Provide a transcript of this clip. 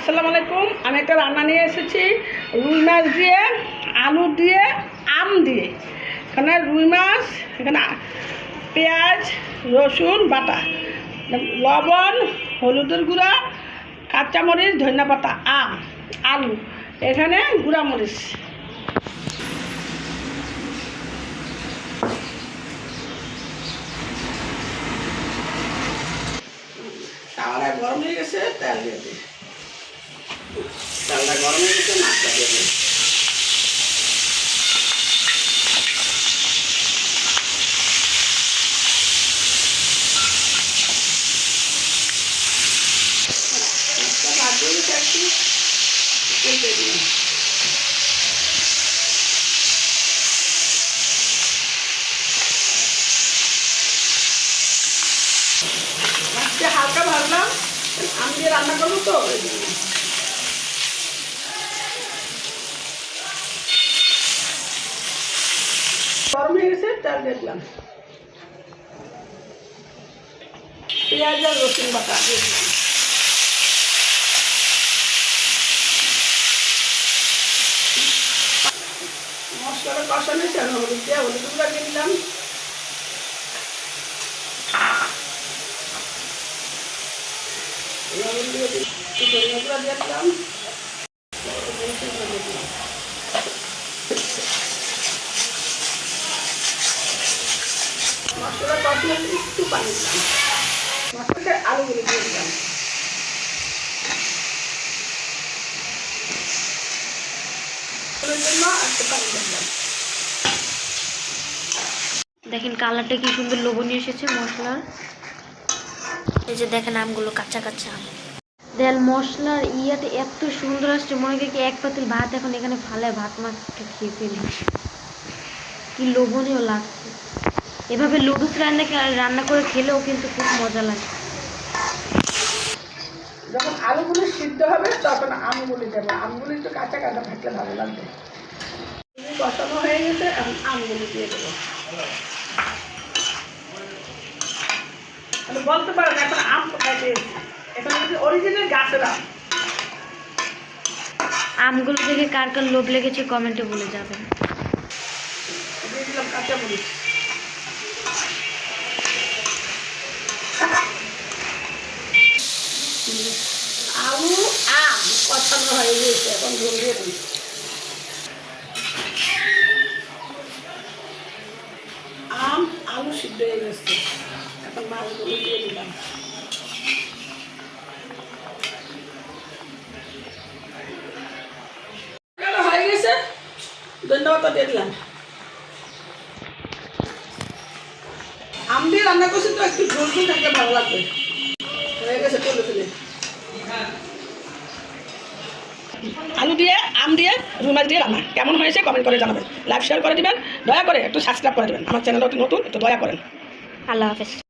আসসালামু আলাইকুম। আমি একটা রান্না নিয়ে এসেছি, রুই মাছ দিয়ে, আলু দিয়ে, আম দিয়ে। এখানে রুই মাছ, এখানে পেঁয়াজ, রসুন, বাটা, লবণ, হলুদের গুঁড়া, কাঁচামরিচ, ধনিয়া পাতা, আম, আলু, এখানে গুঁড়া মরিচ তাওয়াটা গরম হয়ে গেছে, তেল দিয়ে দিই। তেলটা গরম হয়ে গেছে মাছটা মাছটা হালকা ভাজলাম আমি রান্না করব তো? ওই জন্য। গরম আর রসুন বাটা। দিয়ে দিলাম। মশলাটা দিয়ে দিলাম মরিচের গুঁড়া দিয়ে দিলাম। কষলে একটু পানি দিলাম। মশলাতে আলুগুলো দিয়ে দিলাম। দেখেন কালারটা কি সুন্দর লোভনীয় এসেছে, মশলার। এই যে দেখেন আমগুলো কাঁচা কাঁচা। দেয়াল মশলার ইয়াতে এত সুন্দর আসছে, মনে হয় কি এক পাতিল ভাত এখন এখানে ফালে ভাত মাছটা খেয়ে ফেলি। কি লোভনীয় লাগছে। এভাবে লুডুস রান্না রান্না করে খেলেও কিন্তু খুব মজা লাগে। যখন আলুগুলো সিদ্ধ হবে তখন আমগুলি দেবো। আমগুলি একটু কাঁচা কাঁচা থাকলে ভালো লাগবে। কষানো হয়ে গেছে এখন আমগুলি দিয়ে দেবো। আমি বলতে পারেন এখন আম কোথায় পেয়েছি? এখন যদি অরিজিনাল গাছের আম। আমগুলো দেখে কার কার লোভ লেগেছে কমেন্টে বলে যাবেন। কাঁচা মরিচ। আলু, আম কষানো হয়ে গেছে এখন ঝোল দিই। আম, আলু সিদ্ধ হয়ে গেছে। এখন মাছগুলো দিয়ে দিলাম। হয়ে গেছে? ধন্যবাদ, দিয়ে দিলাম আম দিয়ে রান্না করছি তো একটু ঝোল ঝোল থাকলে ভালো লাগবে। হয়ে গেছে তুলে তুলে আলু দিয়ে আম দিয়ে রুমাল দিয়ে রান্না। কেমন হয়েছে কমেন্ট করে জানাবেন। লাইভ শেয়ার করে দিবেন দয়া করে একটু সাবস্ক্রাইব করে দেবেন। আমার চ্যানেলটা নতুন একটু দয়া করেন। আল্লাহ হাফেজ।